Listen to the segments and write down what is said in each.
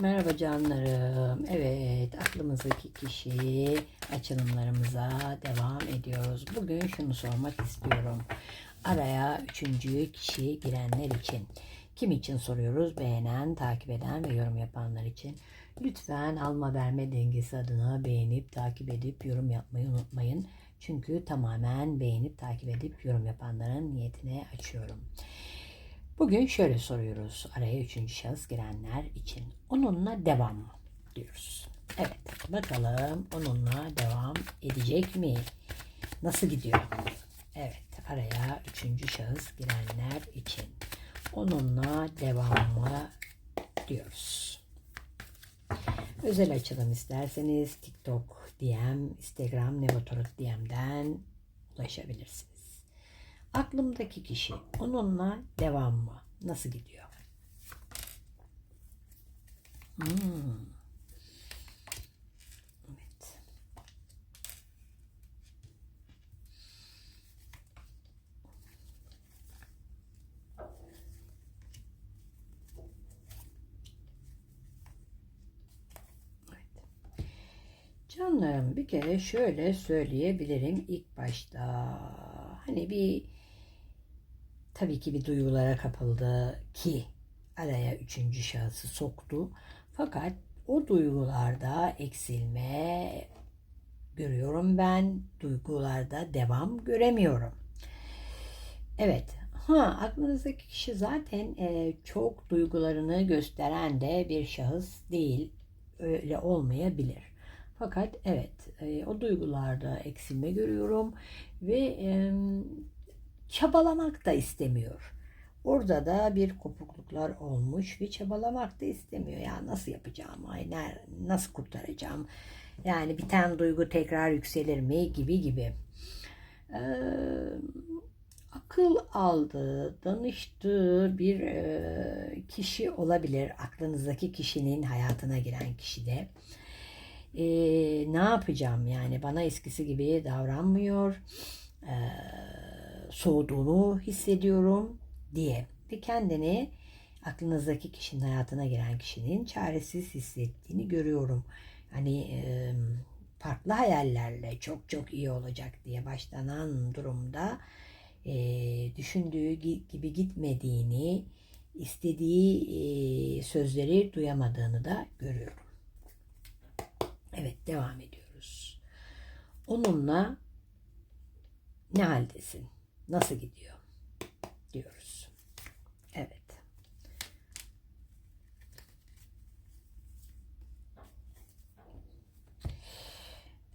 Merhaba canlarım. Evet, aklımızdaki kişi açılımlarımıza devam ediyoruz. Bugün şunu sormak istiyorum. Araya üçüncü kişi girenler için. Kim için soruyoruz? Beğenen, takip eden ve yorum yapanlar için. Lütfen alma verme dengesi adına beğenip, takip edip, yorum yapmayı unutmayın. Çünkü tamamen beğenip, takip edip, yorum yapanların niyetine açıyorum. Bugün şöyle soruyoruz araya üçüncü şahıs girenler için. Onunla devam mı diyoruz. Evet bakalım onunla devam edecek mi? Nasıl gidiyor? Evet araya üçüncü şahıs girenler için. Onunla devam mı diyoruz. Özel açılım isterseniz TikTok DM, Instagram Nevotorot DM'den ulaşabilirsiniz. Aklımdaki kişi onunla devam mı? Nasıl gidiyor? Hmm. Evet. Evet. Canlarım bir kere şöyle söyleyebilirim ilk başta. Hani bir tabii ki bir duygulara kapıldı ki araya üçüncü şahısı soktu. Fakat o duygularda eksilme görüyorum ben. Duygularda devam göremiyorum. Evet. Ha aklınızdaki kişi zaten e, çok duygularını gösteren de bir şahıs değil. Öyle olmayabilir. Fakat evet e, o duygularda eksilme görüyorum ve e, çabalamak da istemiyor. Orada da bir kopukluklar olmuş ve çabalamak da istemiyor. Ya nasıl yapacağım, ay nasıl kurtaracağım, yani biten duygu tekrar yükselir mi gibi gibi. Ee, akıl aldığı, danıştığı bir e, kişi olabilir. Aklınızdaki kişinin hayatına giren kişi de. Ee, ne yapacağım yani bana eskisi gibi davranmıyor. Ee, soğuduğunu hissediyorum diye ve kendini aklınızdaki kişinin hayatına giren kişinin çaresiz hissettiğini görüyorum. Hani farklı hayallerle çok çok iyi olacak diye başlanan durumda düşündüğü gibi gitmediğini, istediği sözleri duyamadığını da görüyorum. Evet devam ediyoruz. Onunla ne haldesin? Nasıl gidiyor? Diyoruz. Evet.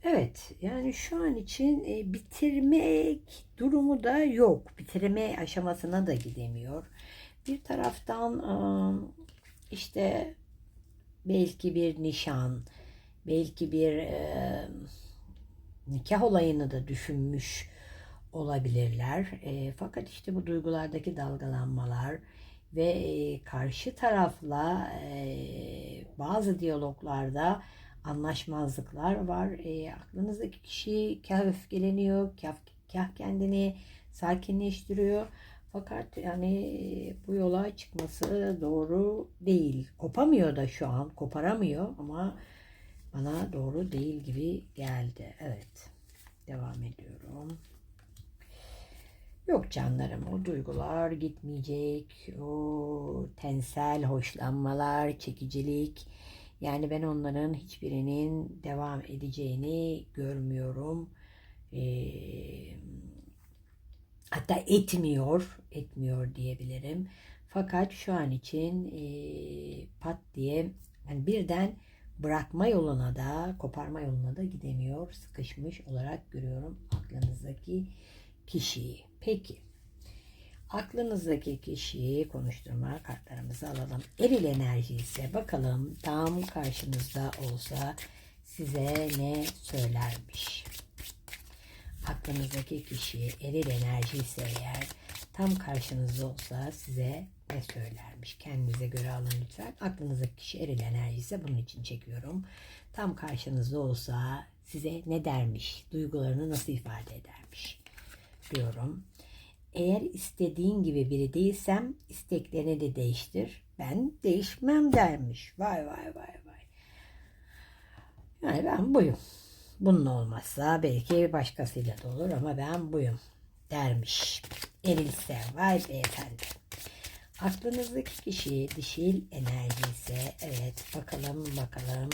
Evet, yani şu an için e, bitirmek durumu da yok. Bitirme aşamasına da gidemiyor. Bir taraftan e, işte belki bir nişan, belki bir e, nikah olayını da düşünmüş olabilirler. E, fakat işte bu duygulardaki dalgalanmalar ve e, karşı tarafla e, bazı diyaloglarda anlaşmazlıklar var. E, aklınızdaki kişi kah öfkeleniyor, kah, kah kendini sakinleştiriyor. Fakat yani bu yola çıkması doğru değil. Kopamıyor da şu an, koparamıyor ama bana doğru değil gibi geldi. Evet. Devam ediyorum. Yok canlarım o duygular gitmeyecek. O tensel hoşlanmalar, çekicilik. Yani ben onların hiçbirinin devam edeceğini görmüyorum. Ee, hatta etmiyor, etmiyor diyebilirim. Fakat şu an için e, pat diye yani birden bırakma yoluna da koparma yoluna da gidemiyor. Sıkışmış olarak görüyorum aklınızdaki kişiyi. Peki. Aklınızdaki kişiyi konuşturma kartlarımızı alalım. Eril enerji ise bakalım tam karşınızda olsa size ne söylermiş? Aklınızdaki kişi eril enerji ise eğer tam karşınızda olsa size ne söylermiş? Kendinize göre alın lütfen. Aklınızdaki kişi eril enerji ise bunun için çekiyorum. Tam karşınızda olsa size ne dermiş? Duygularını nasıl ifade edermiş? Diyorum. Eğer istediğin gibi biri değilsem isteklerini de değiştir. ben değişmem dermiş. Vay vay vay vay. Yani ben buyum. Bunun olmazsa belki başkasıyla da olur ama ben buyum dermiş. Erilse vay beyefendi. Aklınızdaki kişi dişil enerji ise evet bakalım bakalım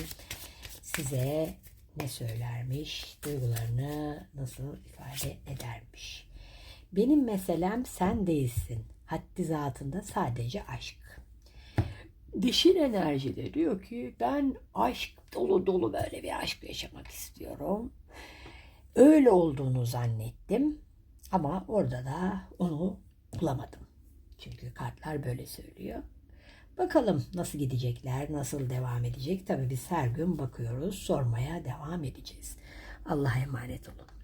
size ne söylermiş, duygularını nasıl ifade edermiş. Benim meselem sen değilsin. Haddi zatında sadece aşk. Dişil enerjide diyor ki ben aşk dolu dolu böyle bir aşk yaşamak istiyorum. Öyle olduğunu zannettim ama orada da onu bulamadım. Çünkü kartlar böyle söylüyor. Bakalım nasıl gidecekler, nasıl devam edecek. Tabii biz her gün bakıyoruz, sormaya devam edeceğiz. Allah'a emanet olun.